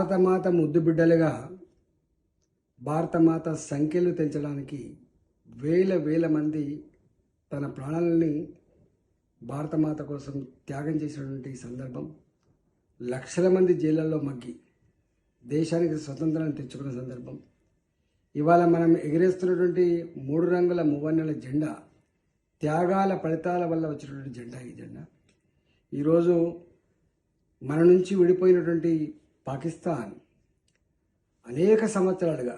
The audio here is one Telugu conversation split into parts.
భారతమాత ముద్దు బిడ్డలుగా భారతమాత సంఖ్యలు తెంచడానికి వేల వేల మంది తన ప్రాణాలని భారతమాత కోసం త్యాగం చేసినటువంటి సందర్భం లక్షల మంది జైళ్ళల్లో మగ్గి దేశానికి స్వతంత్రాన్ని తెచ్చుకున్న సందర్భం. ఇవాళ మనం ఎగిరేస్తున్నటువంటి మూడు రంగుల మువ్వన్నెల జెండా త్యాగాల ఫలితాల వల్ల వచ్చినటువంటి జెండా ఈ జెండా. ఈరోజు మన నుంచి విడిపోయినటువంటి పాకిస్తాన్ అనేక సంవత్సరాలుగా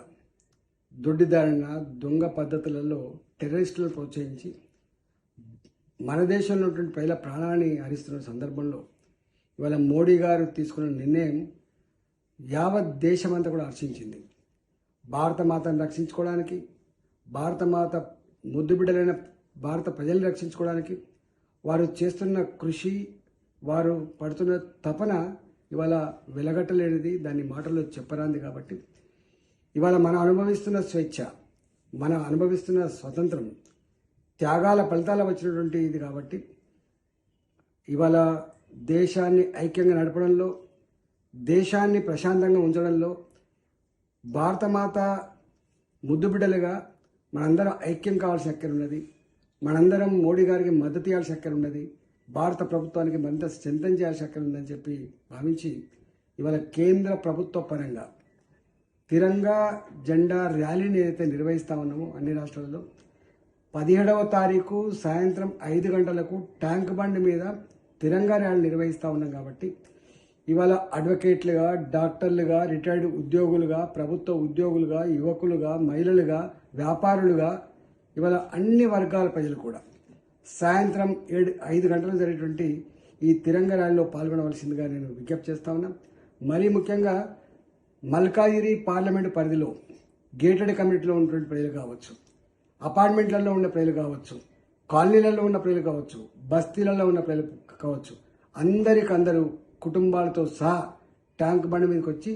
దొడ్డిదారిన దొంగ పద్ధతులలో టెర్రరిస్టులను ప్రోత్సహించి మన దేశంలో ఉన్నటువంటి ప్రజల ప్రాణాన్ని హరిస్తున్న సందర్భంలో ఇవాళ మోడీ గారు తీసుకున్న నిర్ణయం యావత్ దేశమంతా కూడా హర్షించింది. భారత మాతను రక్షించుకోవడానికి భారత మాత ముద్దు బిడ్డలైన భారత ప్రజల్ని రక్షించుకోవడానికి వారు చేస్తున్న కృషి వారు పడుతున్న తపన ఇవాళ వెలగట్టలేనిది దాన్ని మాటల్లో చెప్పరాంది కాబట్టి. ఇవాళ మనం అనుభవిస్తున్న స్వేచ్ఛ మనం అనుభవిస్తున్న స్వతంత్రం త్యాగాల ఫలితాల వచ్చినటువంటి ఇది కాబట్టి. ఇవాళ దేశాన్ని ఐక్యంగా నడపడంలో దేశాన్ని ప్రశాంతంగా ఉంచడంలో భారతమాత ముద్దు బిడ్డలుగా మనందరం ఐక్యం కావాల్సిన అక్కర ఉన్నది. మనందరం మోడీ గారికి మద్దతు ఇవ్వాల్సిన అక్కర ఉన్నది. భారత ప్రభుత్వానికి మరింత చింతన చేయాల్సి ఉందని చెప్పి భావించి ఇవాళ కేంద్ర ప్రభుత్వ పరంగా తిరంగా జెండా ర్యాలీని ఏదైతే నిర్వహిస్తా ఉన్నామో అన్ని రాష్ట్రాల్లో పదిహేడవ తారీఖు సాయంత్రం ఐదు గంటలకు ట్యాంక్ బండ్ మీద తిరంగా ర్యాలీ నిర్వహిస్తూ ఉన్నాం కాబట్టి ఇవాళ అడ్వకేట్లుగా డాక్టర్లుగా రిటైర్డ్ ఉద్యోగులుగా ప్రభుత్వ ఉద్యోగులుగా యువకులుగా మహిళలుగా వ్యాపారులుగా ఇవాళ అన్ని వర్గాల ప్రజలు కూడా సాయంత్రం ఏడు ఐదు గంటలకు జరిగేటువంటి ఈ తిరంగ ర్యాలీలో పాల్గొనవలసిందిగా నేను విజ్ఞప్తి చేస్తా ఉన్నా. మరీ ముఖ్యంగా మల్కాజిరి పార్లమెంటు పరిధిలో గేటెడ్ కమ్యూనిటీలో ఉన్నటువంటి ప్రజలు కావచ్చు అపార్ట్మెంట్లలో ఉన్న ప్రజలు కావచ్చు కాలనీలలో ఉన్న ప్రజలు కావచ్చు బస్తీలలో ఉన్న ప్రజలు కావచ్చు అందరికందరూ కుటుంబాలతో సహా ట్యాంక్ బండి మీదకి వచ్చి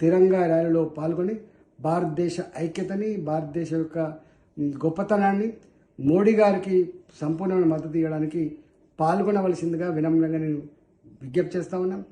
తిరంగా ర్యాలీలో పాల్గొని భారతదేశ ఐక్యతని భారతదేశం యొక్క గొప్పతనాన్ని మోడీ గారికి సంపూర్ణమైన మద్దతు ఇవ్వడానికి పాల్గొనవలసిందిగా వినమ్రంగా నేను విజ్ఞప్తి చేస్తా ఉన్నాను.